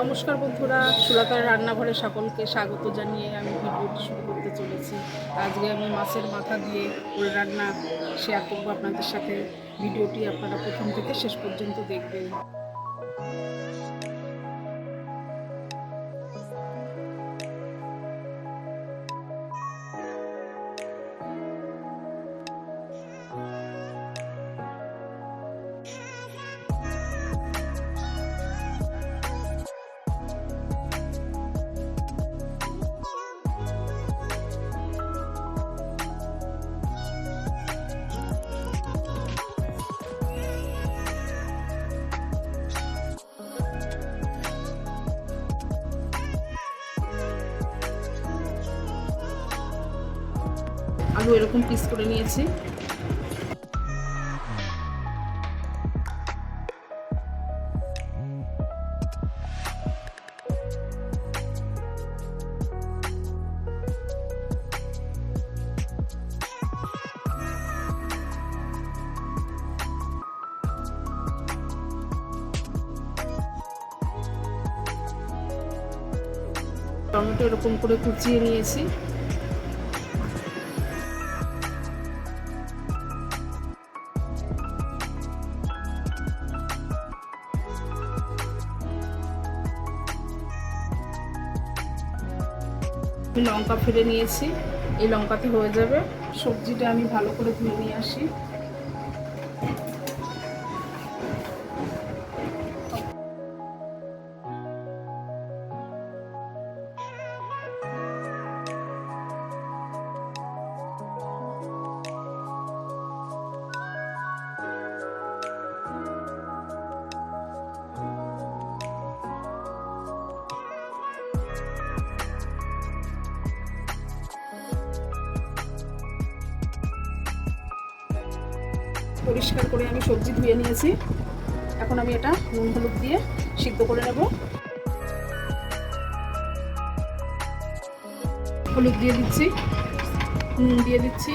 নমস্কার বন্ধুরা সুরাতার রান্নাঘরে সকলকে স্বাগত জানিয়ে আমি ভিডিওটি শুরু করতে চলেছি। আজকে আমি মাছের মাথা দিয়ে ওর রান্না শেয়ার করব আপনাদের সাথে। ভিডিওটি আপনারা প্রথম থেকে শেষ পর্যন্ত দেখবেন। আলু এরকম পিস করে নিয়েছি। টমেটো এরকম করে কুচিয়ে নিয়েছি। আমি লঙ্কা ফেলে নিয়েছি। এই লঙ্কাতে হয়ে যাবে। সবজিটা আমি ভালো করে ধুয়ে নিয়ে আসি। পরিষ্কার করে আমি সবজি ধুয়ে নিয়েছি। এখন আমি এটা নুন হলুদ দিয়ে সিদ্ধ করে নেব। হলুদ দিয়ে দিচ্ছি, নুন দিয়ে দিচ্ছি।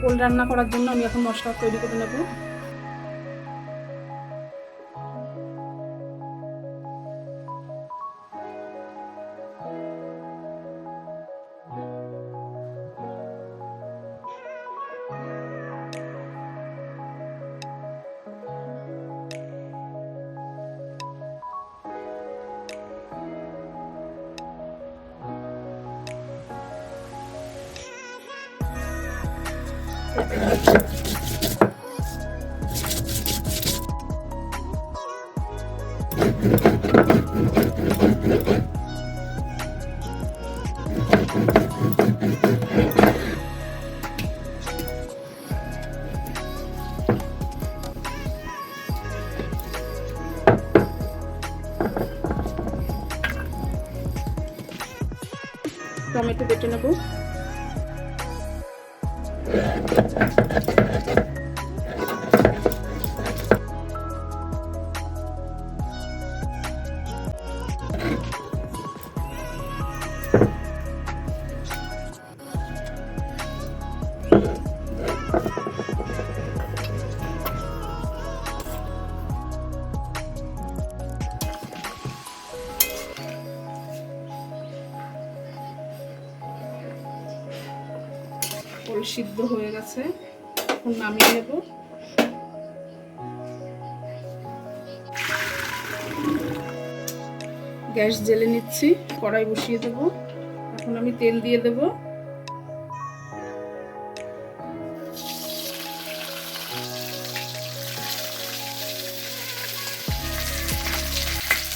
পোল রান্না করার জন্য আমি এখন মশলা তৈরি করে নেব। টমেটো বেটে নেব। Thank you. সিদ্ধ হয়ে গেছে। এখন নামিয়ে নেব। গ্যাস জেলে নিচ্ছি, কড়াই বসিয়ে দেব। এখন আমি তেল দিয়ে দেব।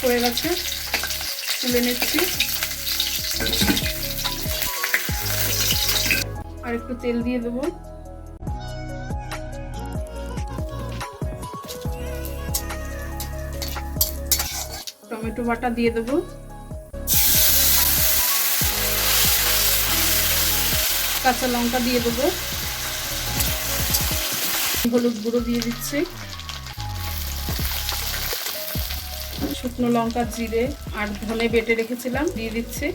হয়ে গেছে। তুলে নিচ্ছি। আর একটু তেল দিয়ে দেবো। টমেটো বাটা দিয়ে দেবো। কাঁচা লঙ্কা দিয়ে দেবো। হলুদ গুঁড়ো দিয়ে দিচ্ছি। শুকনো লঙ্কা জিরে আর ধনে বেটে রেখেছিলাম, দিয়ে দিচ্ছি।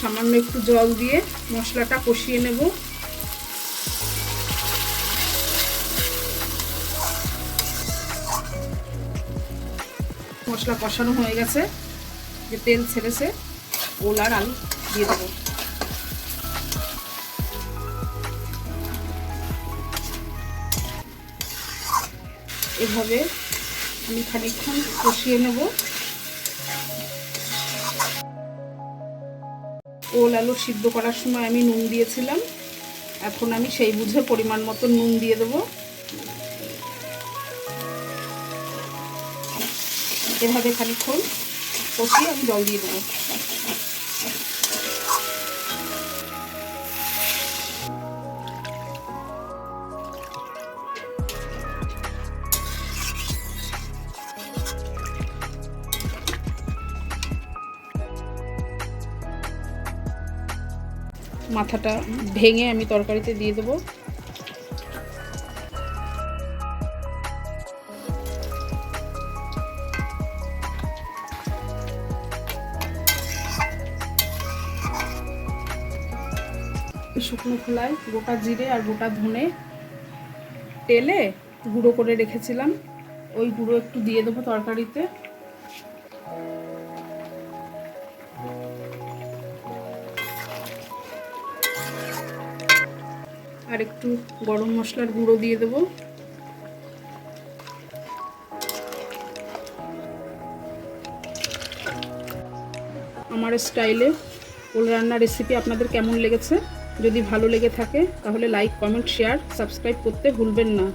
সামান্য একটু জল দিয়ে মশলাটা কষিয়ে নেব। মশলা কষানো হয়ে গেছে। যে তেল ছেড়েছে, ওল আর আলু দিয়ে দেবো। এভাবে আমি খানিকক্ষণ কষিয়ে নেব। ওল আলু সিদ্ধ করার সময় আমি নুন দিয়েছিলাম। এখন আমি সেই বুঝে পরিমাণ মতো নুন দিয়ে দেবো। এভাবে খানিক্ষণ কষিয়ে আমি জল দিয়ে দেবো। মাথাটা ভেঙে আমি তরকারিতে দিয়ে দেবো। শুকনো খোলায় গোটা জিরে আর গোটা ধনে তেলে গুঁড়ো করে রেখেছিলাম। ওই গুঁড়ো একটু দিয়ে দেবো তরকারিতে। আর একটু গরম মশলার গুঁড়ো দিয়ে দেবো। আমার স্টাইলে ওল রান্নার রেসিপি আপনাদের কেমন লেগেছে? যদি ভালো লেগে থাকে, তাহলে লাইক কমেন্ট শেয়ার সাবস্ক্রাইব করতে ভুলবেন না।